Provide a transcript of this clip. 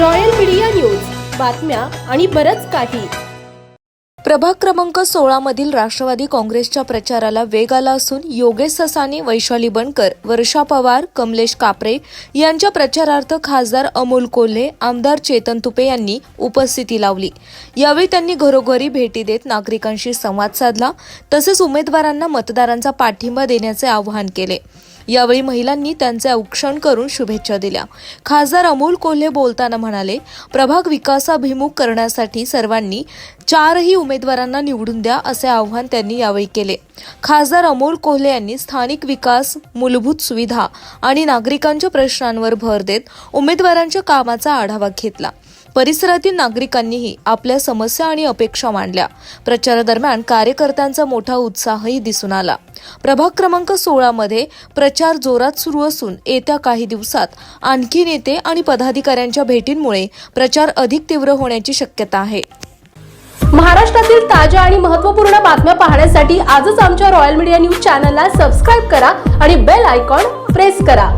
Royal media news. बातम्या आणि बरंच काही. प्रभाग क्रमांक सोळा मधील राष्ट्रवादी काँग्रेसच्या प्रचाराला वेग आला असून योगेश ससानी वैशाली बनकर वर्षा पवार कमलेश कापरे यांच्या प्रचारार्थ खासदार अमोल कोल्हे आमदार चेतन तुपे यांनी उपस्थिती लावली. यावेळी त्यांनी घरोघरी भेटी देत नागरिकांशी संवाद साधला. तसेच उमेदवारांना मतदारांचा पाठिंबा देण्याचे आवाहन केले. यावेळी महिलांनी त्यांचे औक्षण करून शुभेच्छा दिल्या. खासदार अमोल कोल्हे बोलताना म्हणाले प्रभाग विकासाभिमुख करण्यासाठी सर्वांनी चारही उमेदवारांना निवडून द्या असे आव्हान त्यांनी यावेळी केले. खासदार अमोल कोल्हे यांनी स्थानिक विकास मूलभूत सुविधा आणि नागरिकांच्या प्रश्नांवर भर देत उमेदवारांच्या कामाचा आढावा घेतला. परिसरातील नागरिकांनीही आपल्या समस्या आणि अपेक्षा मांडल्या. प्रचारादरम्यान कार्यकर्त्यांचा मोठा उत्साहही दिसून आला. प्रभाग क्रमांक सोळा मध्ये प्रचार जोरात सुरू असून येत्या काही दिवसात आणखी नेते आणि पदाधिकाऱ्यांच्या भेटींमुळे प्रचार अधिक तीव्र होण्याची शक्यता आहे. महाराष्ट्रातील ताज्या आणि महत्त्वपूर्ण बातम्या पाहण्यासाठी आजच आमच्या रॉयल मीडिया न्यूज चॅनलला सबस्क्राईब करा आणि बेल आयकॉन प्रेस करा.